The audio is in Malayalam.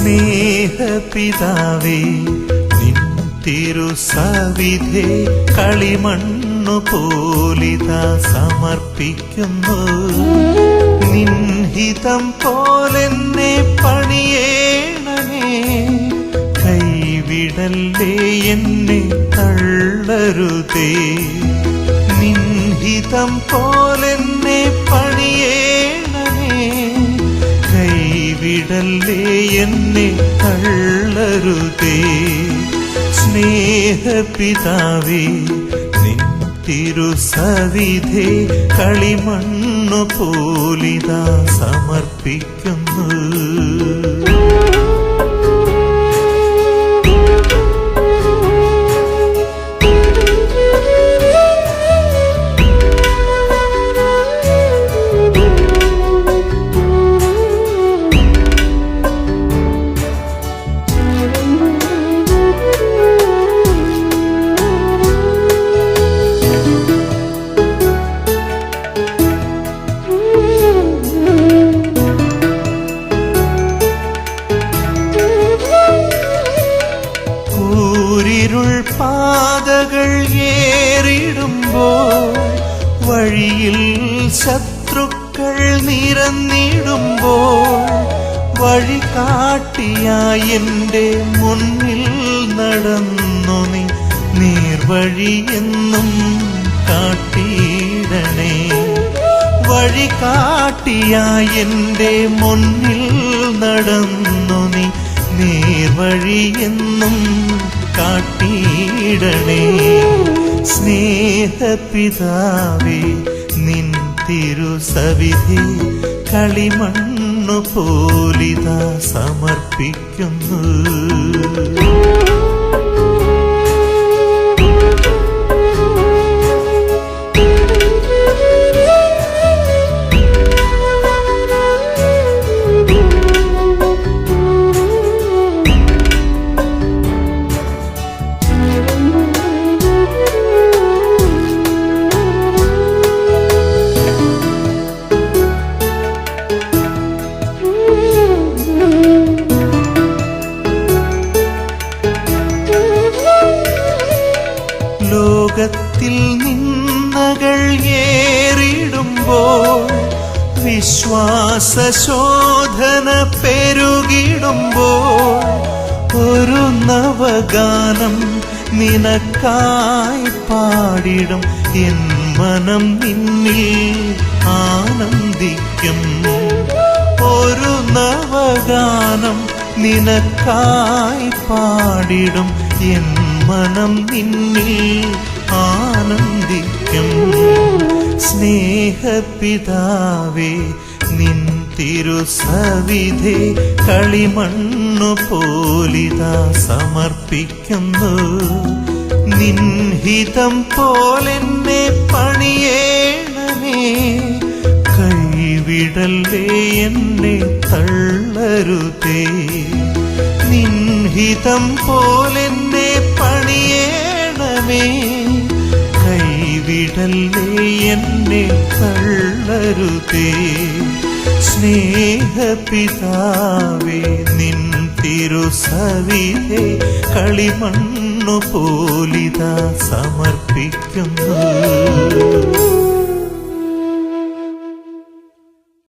സ്നേഹപിതാവേ നിൻ തിരുസവിധേ കളിമണ്ണു പോലിത സമർപ്പിക്കുന്നു. നിൻഹിതം പോലെന്നെ പണിയേണമേ കൈവിടല്ലേ എന്നെ തള്ളരുതേ. നിൻഹിതം പോലെന്നെ കൈവിടല്ലേ എന്നെ തള്ളരുതേ. സ്നേഹപിതാവേ നിൻ തിരുസവിധേ കളിമണ്ണു പോലിതാ സമർപ്പിക്കുന്നു. കൂരിരുൾ പാതകൾ ഏറിടുമ്പോൾ വഴിയിൽ ശത്രുക്കൾ നിരന്നിടുമ്പോൾ വഴി കാട്ടിയായി എന്റെ മുന്നിൽ നടന്നു നീ. നീർവഴി എന്നും കാട്ടിയിടണേ. വഴി കാട്ടിയായി എന്റെ മുന്നിൽ നടന്നു നീ. നീർവഴിയെന്നും കാട്ടിയിടണേ. സ്നേഹപിതാവേ നിൻ തിരുസവിധി കളിമണ്ണു പോലിതാ സമർപ്പിക്കുന്നു. ലോകത്തിൽ നിന്നകൾ ഏറിടുമ്പോൾ വിശ്വാസശോധന പെരുകിടുമ്പോൾ ഒരു നവഗാനം നിനക്കായി പാടിടും. എൻ മനം നിന്നിൽ ആനന്ദിക്കും. ഒരു നവഗാനം നിനക്കായി പാടിടും. എൻ മനം നിന്നിൽ ആനന്ദിക്കും. സ്നേഹപിതാവേ നിൻ തിരുസവിധേ കളിമണ്ണു പോലിതാ സമർപ്പിക്കുന്നു. നിൻഹിതം പോലെന്നെ പണിയേണമേ കൈവിടല്ലേ എന്നെ തള്ളരുതേ. നിൻഹിതം പോലെന്നെ പണിയേണമേ. കൈവിടല്ലേ എന്നെ തള്ളരുതേ. സ്നേഹപിതാവേ നിൻ തിരുസവിതെ കളിമണ്ണു പോലിതാ സമർപ്പിക്കുന്നു.